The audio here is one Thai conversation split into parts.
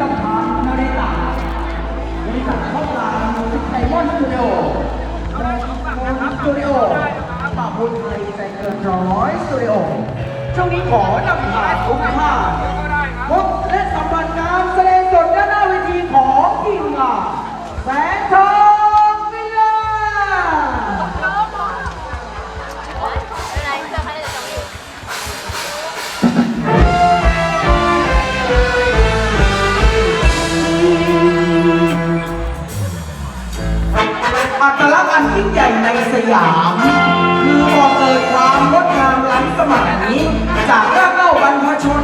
สัมพันธ์นาริตะบริษัทข้าวปลามิวสิกไดมอนด์สตูดิโอโมนสตูดิโอป่าบุญไทยใจเกินร้อยสตูดิโอช่วงนี้ขอนำพาทุกท่านพบและสัมผัสการแสดงสดด้านหน้าเวทีของทีมงานแสงทอง อัตลักษณ์อันยิ่งใหญ่ในสยาม คือบอกเกิดความงดงามล้ำสมัยจากรากเหง้าบรรพชน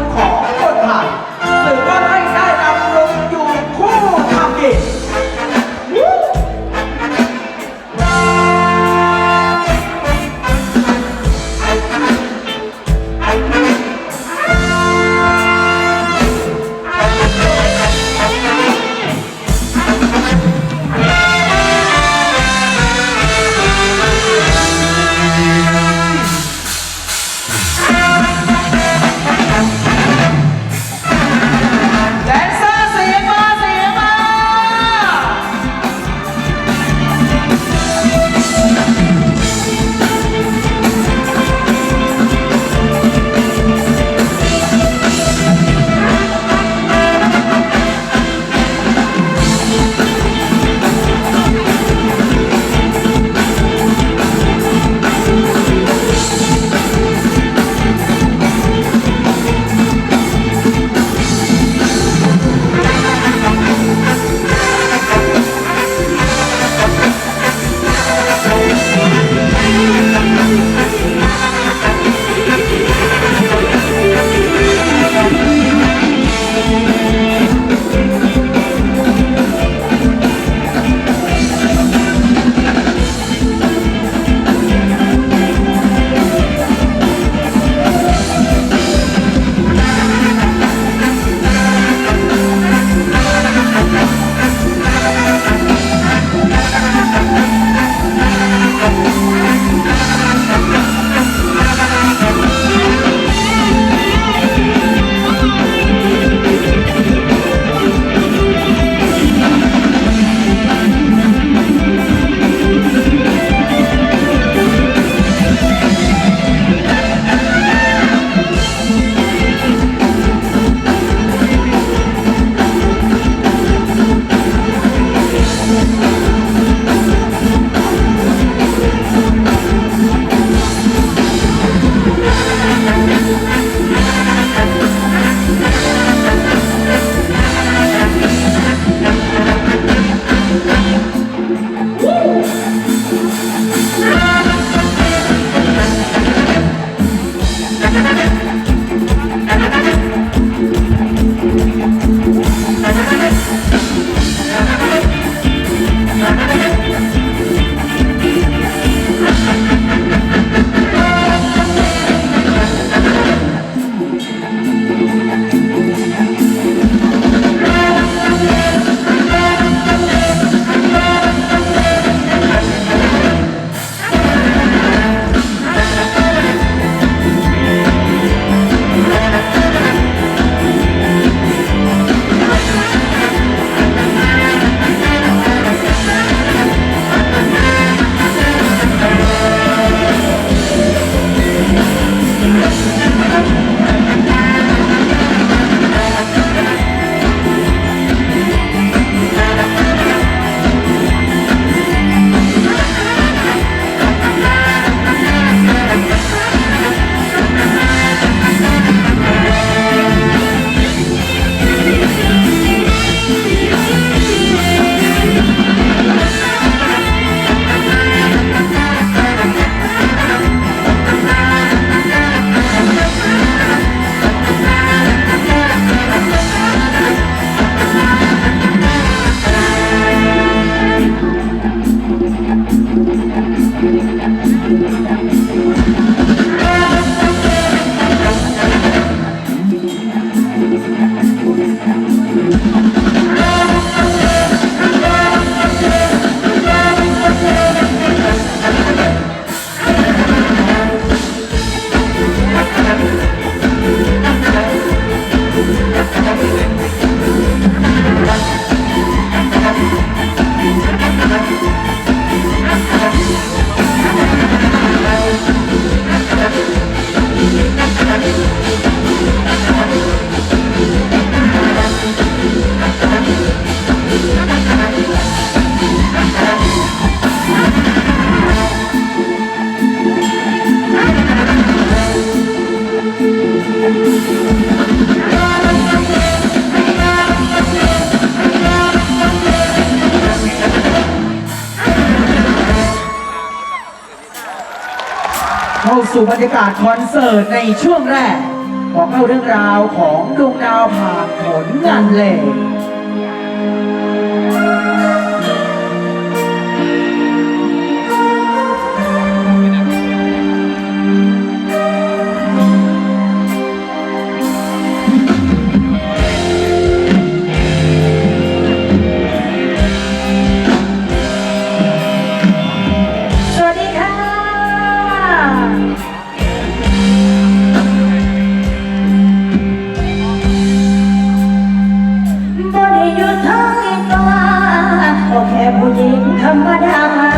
เข้าสู่บรรยากาศคอนเสิร์ตในช่วงแรก บอกเล่าเรื่องราวของดวงดาวผ่านผลงานเหลง ธรรมดา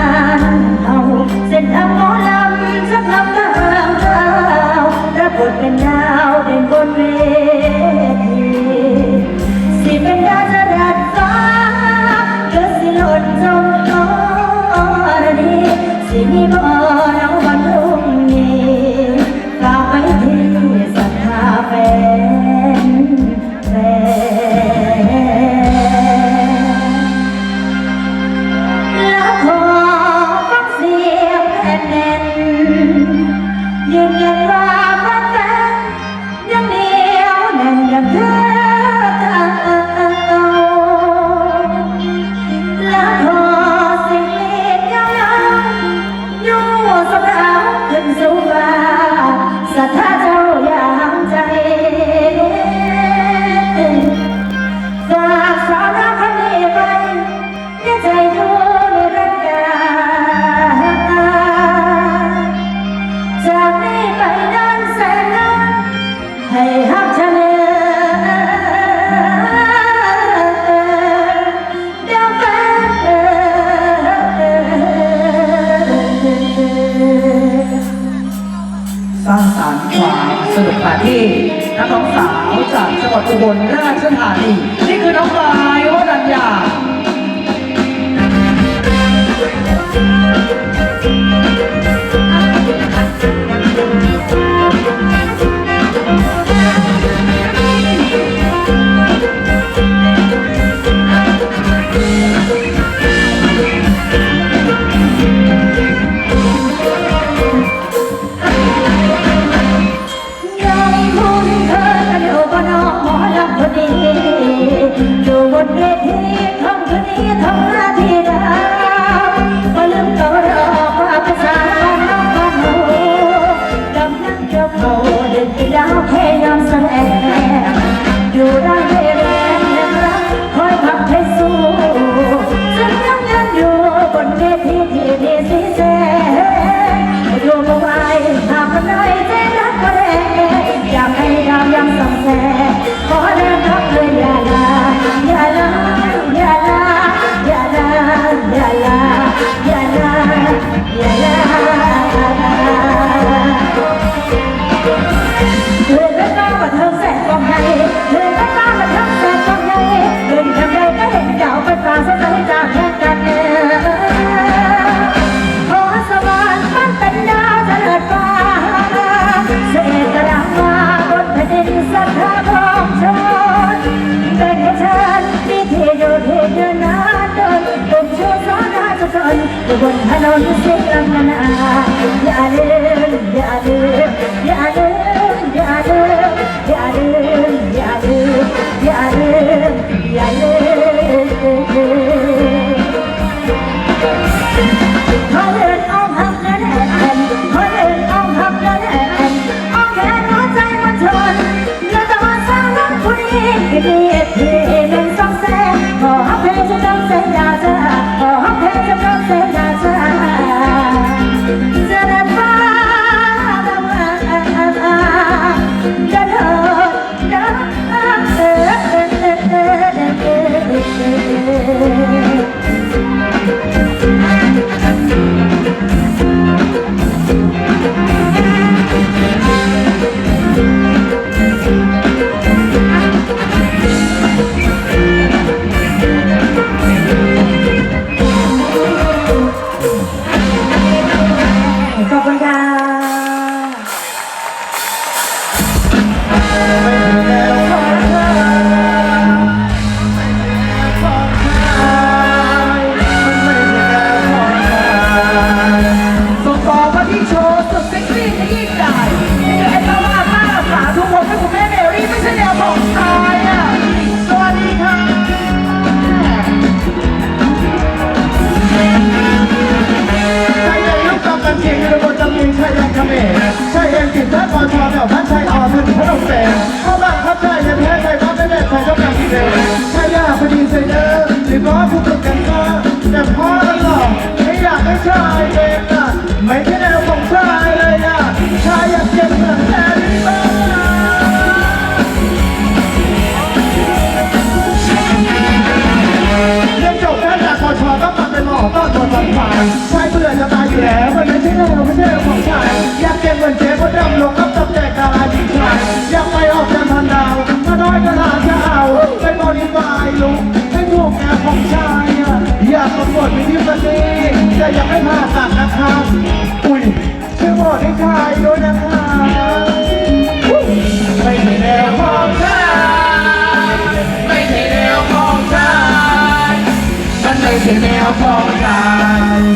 Hallelujah. ช่เอาของชายอะ สวัสดีค่ะชายแดนลูกกำกเชียงอยู่บนจำเนชายแดนเขมรชายแดนติดท่าอชอแถวบ้านชายออถึงพระนมเปญพ่อบ้านพับชายแดนแท้ชายบ้านไม่แน่ชายกำลังกินเดิมชายยาพอดีเซเดอร์หรือล้อผู้ตกกันก็แต่พ่อหล่อไม่อยากให้ชายเองอะไม่ใช่แนวของชายเลยอะชายอยากเจ็บเหมือนแทนบ้า แต่ยังไม่ผ่าตัดนะคะ อุ้ยช่วยหมอให้ชายด้วยนะคะไม่ใช่แนวของฉันไม่ใช่แนวของชายมันไม่ใช่แนวของชาย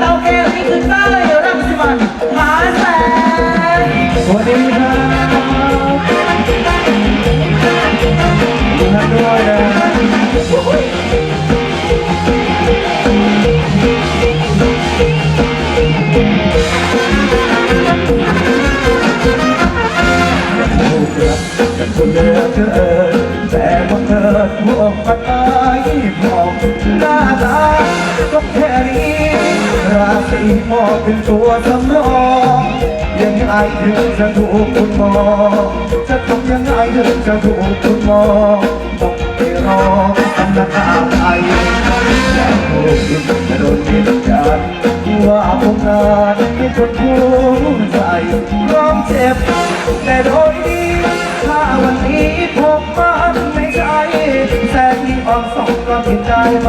เราแค่ไม่คืนใต้รักสิมันหาแสนวันนี้ มอบเป็งตัวสำรองยังไงถึงจะถูกคุณมองจะทำยังไงถึงจะถูกคุณมองบอกไปรอสำนักข่าวไทยแต่ผมจะโดนยืนยันว่าผมนั้นไม่คนภูมิใจร้องเจ็บแต่โดยดีถ้าวันนี้ผมมันไม่ แสงที่ออกสองก็ติดได้ไหม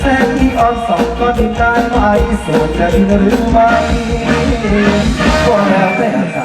แสงที่ออกสองก็ติดได้ไหมโสดจะดีหรือไม่ก็แล้วแต่ใจ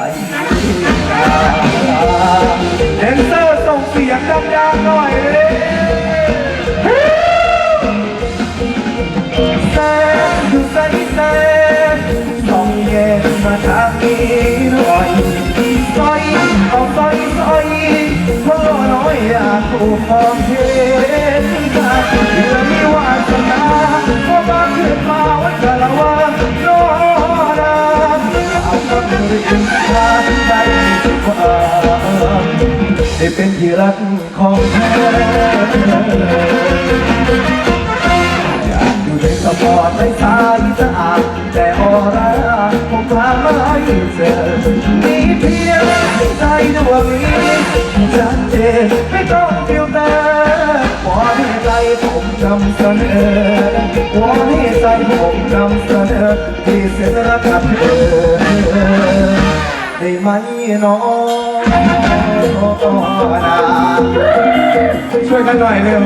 ได้เป็นที่รักของเธออยากอยู่ในสปอร์ตในสายสะอาดแต่ออร่าผมพาไม่เจอมีเพียงใจดวงนี้ชัดเจนไม่ต้องฟิลเตอร์ขอให้ใจผมจำเสนอขอให้ใจผมจำเสนอที่เสียรักกับเธอ ได้ไหมน้องนาช่วยกันหน่อยเร็ว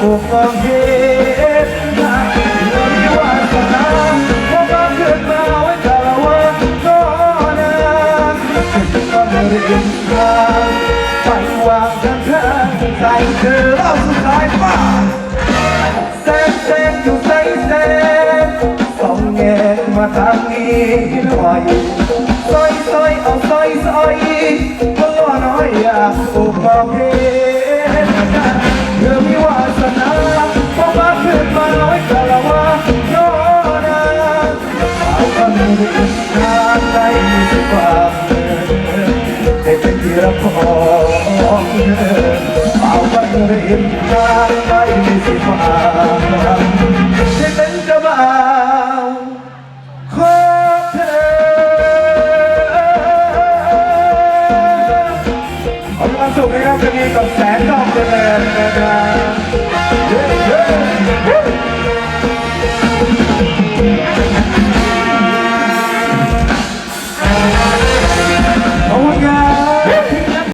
อกถูกมองเห็นหากเงินมีวาสนาพราะมาเกิดมาไว้กะละวันก็นานก็เรียนทางไปวางข้างข้างใจเธอเอาสุดท้ายป้าแสนแสนอยู่ใสแสนสองแงนมาทางนี้หน่อยซอยซอยเอาซอยซอยคนล้อน้อยอยากอุปเพนเธ ทางใดมีความเด้เป็นที่รับของเธอเอาไปเรียนทางใดมีสิความ